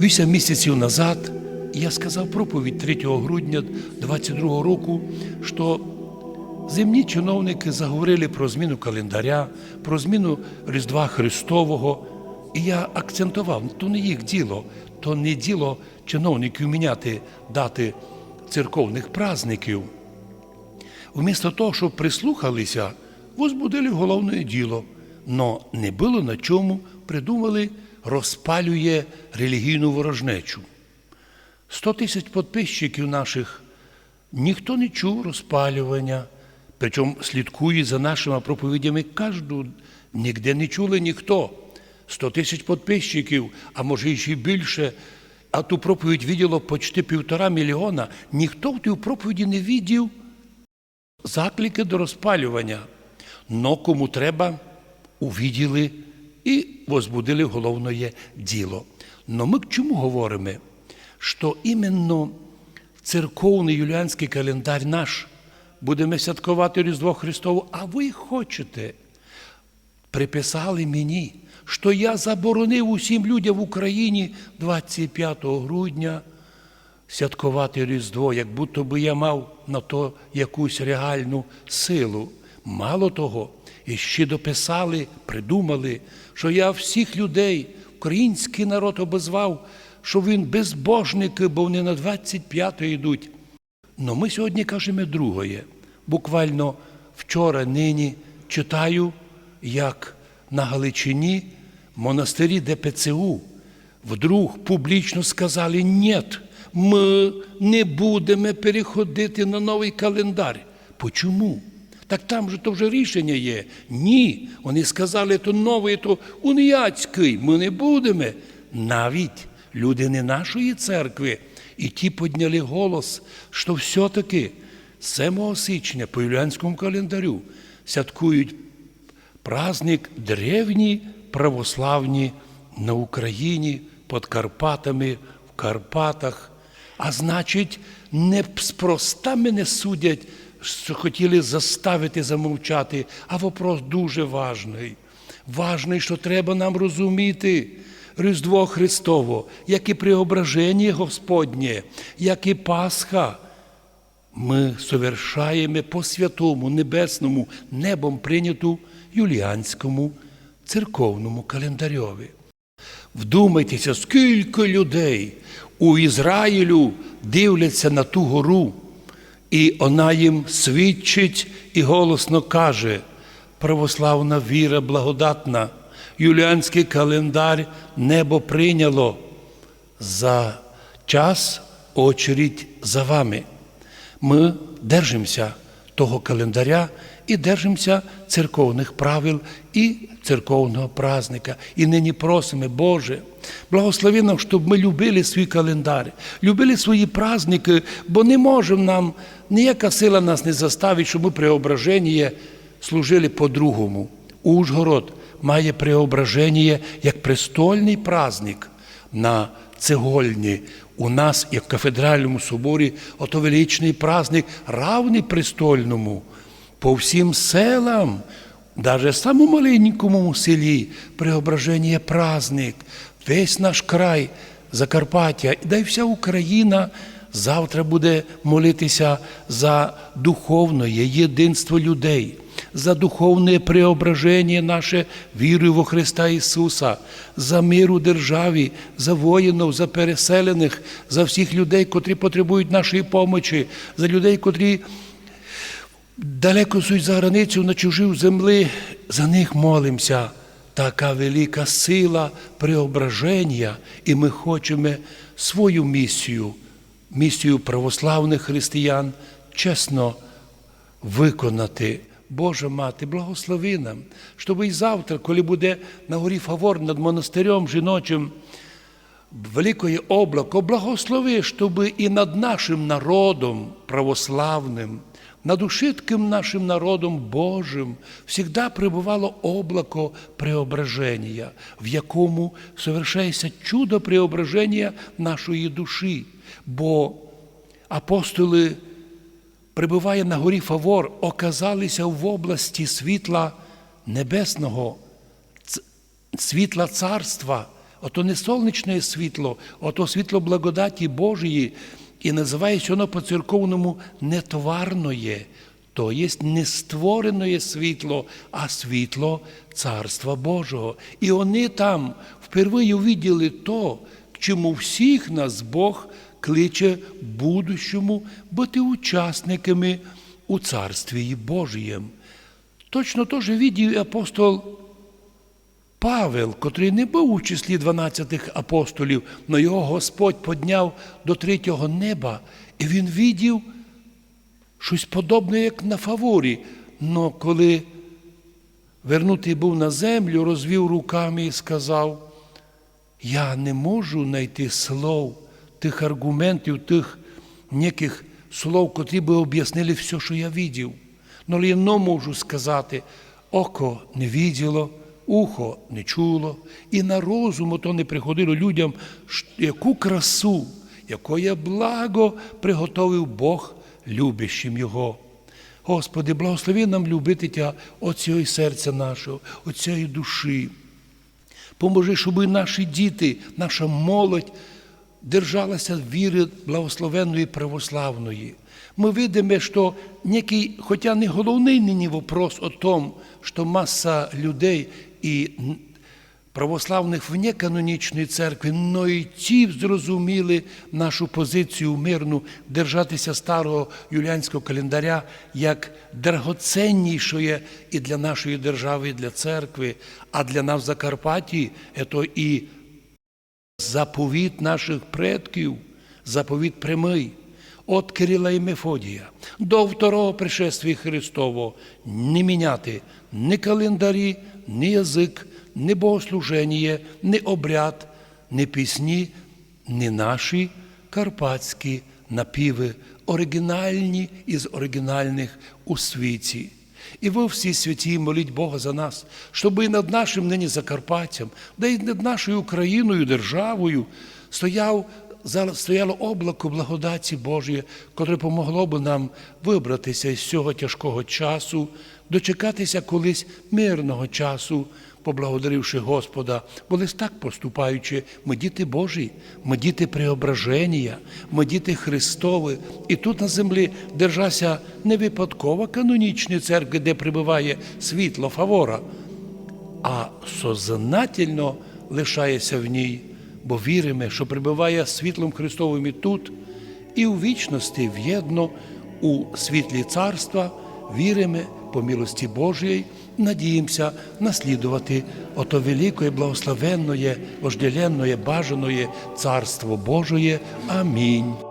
Вісім місяців назад я сказав проповідь 3 грудня 22 року, що земні чиновники заговорили про зміну календаря, про зміну Різдва Христового. І я акцентував, то не їх діло, то не діло чиновників міняти дати церковних праздників. Вмісто того, щоб прислухалися, возбудили головне діло, но не було на чому, придумали, розпалює релігійну ворожнечу. 100 тисяч підписчиків наших ніхто не чув розпалювання, причому слідкує за нашими проповідями кожну, ніде не чули ніхто. 100 тисяч підписчиків, а може ще більше, а ту проповідь виділо почти півтора мільйона. Ніхто в тій проповіді не видів заклики до розпалювання. Но кому треба, увіділи і возбудили головне діло. Но ми чому говоримо? Що іменно церковний юліанський календар наш будемо святкувати Різдво Христове, а ви хочете. Приписали мені, що я заборонив усім людям в Україні 25 грудня святкувати Різдво, як будто би я мав на то якусь реальну силу. Мало того, і ще дописали, придумали, що я всіх людей, український народ обозвав, що він безбожники, бо вони на 25 йдуть. Но ми сьогодні кажемо другое. Буквально вчора, нині читаю, як на Галичині монастирі ДПЦУ вдруг публічно сказали, ні, ми не будемо переходити на новий календар. Почому? Так там же то вже рішення є. Ні. Вони сказали, то новий, то уніяцький. Ми не будемо. Навіть люди не нашої церкви. І ті підняли голос, що все-таки 7 січня по юліанському календарю святкують праздник древні православні на Україні, під Карпатами, в Карпатах. А значить, не спроста мене судять, хотіли заставити замовчати, а вопрос дуже важний. Важний, що треба нам розуміти. Різдво Христово, як і преображення Господнє, як і Пасха. Ми совершаємо по святому, небесному, небом прийняту юліанському церковному календарьові. Вдумайтеся, скільки людей у Ізраїлю дивляться на ту гору, і вона їм свідчить і голосно каже: православна віра благодатна, юліанський календар небо прийняло за час очередь за вами. Ми держимося того календаря і держимося церковних правил і церковного праздника. І нині просимо, Боже, благослови нам, щоб ми любили свій календар, любили свої праздники, бо не може нам, ніяка сила нас не заставить, щоб ми преображення служили по-другому. Ужгород має преображення як престольний праздник на цегольні. У нас, як в кафедральному соборі, ото величний праздник, равний престольному. По всім селам, навіть самому маленькому селі, преображення праздник, весь наш край, Закарпаття, да й вся Україна завтра буде молитися за духовне єдинство людей за духовне преображення наше вірою во Христа Ісуса, за мир у державі, за воїнів, за переселених, за всіх людей, котрі потребують нашої помочі, за людей, котрі далеко суть за границю на чужій землі, за них молимося. Така велика сила преображення, і ми хочемо свою місію, місію православних християн чесно виконати. Божа мати, благослови нам, щоб і завтра, коли буде на горі Фавор над монастирем жіночим великое облако, благослови, щоб і над нашим народом православним, над ушитким нашим народом Божим завжди пребувало облако преображення, в якому совершається чудо преображення нашої душі. Бо апостоли прибуває на горі Фавор, оказалися в області світла небесного, світла царства, ото не сонячне світло, ото світло благодаті Божої, і називається воно по церковному нетварноє, то є не створене світло, а світло Царства Божого. І вони там впервые увиділи то, к чому всіх нас Бог кличе будущому бути учасниками у Царстві Божієм. Точно теж віддів і апостол Павел, котрий не був у числі 12 апостолів, але його Господь подняв до третього неба, і він віддів щось подобне, як на фаворі. Но коли вернутий був на землю, розвів руками і сказав, я не можу знайти слов, тих аргументів, тих ніяких слов, котрі би об'яснили все, що я видів. Но я не можу сказати, око не виділо, ухо не чуло, і на розум то не приходило людям, яку красу, якое благо приготовив Бог любящим Його. Господи, благослови нам любити Тя от серця нашого, от душі. Поможи, щоб наші діти, наша молодь держалася віри благословенної православної. Ми видимо, що некий, хоча не головний нині вопрос о том, що маса людей і православних вне канонічної церкви, но і ті зрозуміли нашу позицію мирну держатися старого юліанського календаря як драгоценнішої і для нашої держави, і для церкви, а для нас в Закарпатті це і заповіт наших предків, заповіт прямий. От Кирила і Мефодія до второго пришествия Христового не міняти ні календарі, ні язик, ні богослуження, ні обряд, ні пісні, ні наші карпатські напіви, оригінальні із оригінальних у світі. І ви всі святі моліть Бога за нас, щоб і над нашим нині Закарпаттям, да й над нашою Україною, державою стояв, стояло облако благодаті Божої, котре помогло би нам вибратися із цього тяжкого часу, дочекатися колись мирного часу, поблагодаривши Господа, бо лише так поступаючи, ми діти Божі, ми діти преображення, ми діти Христові. І тут на землі держася не випадкова канонічної церкви, де прибуває світло фавора, а сознательно лишається в ній, бо віримо, що прибуває світлом Христовим і тут, і у вічності в'єдно у світлі царства віримо по милості Божої, надіємося наслідувати ото великої, благословенної, вожделенної, бажаної Царство Божої. Амінь.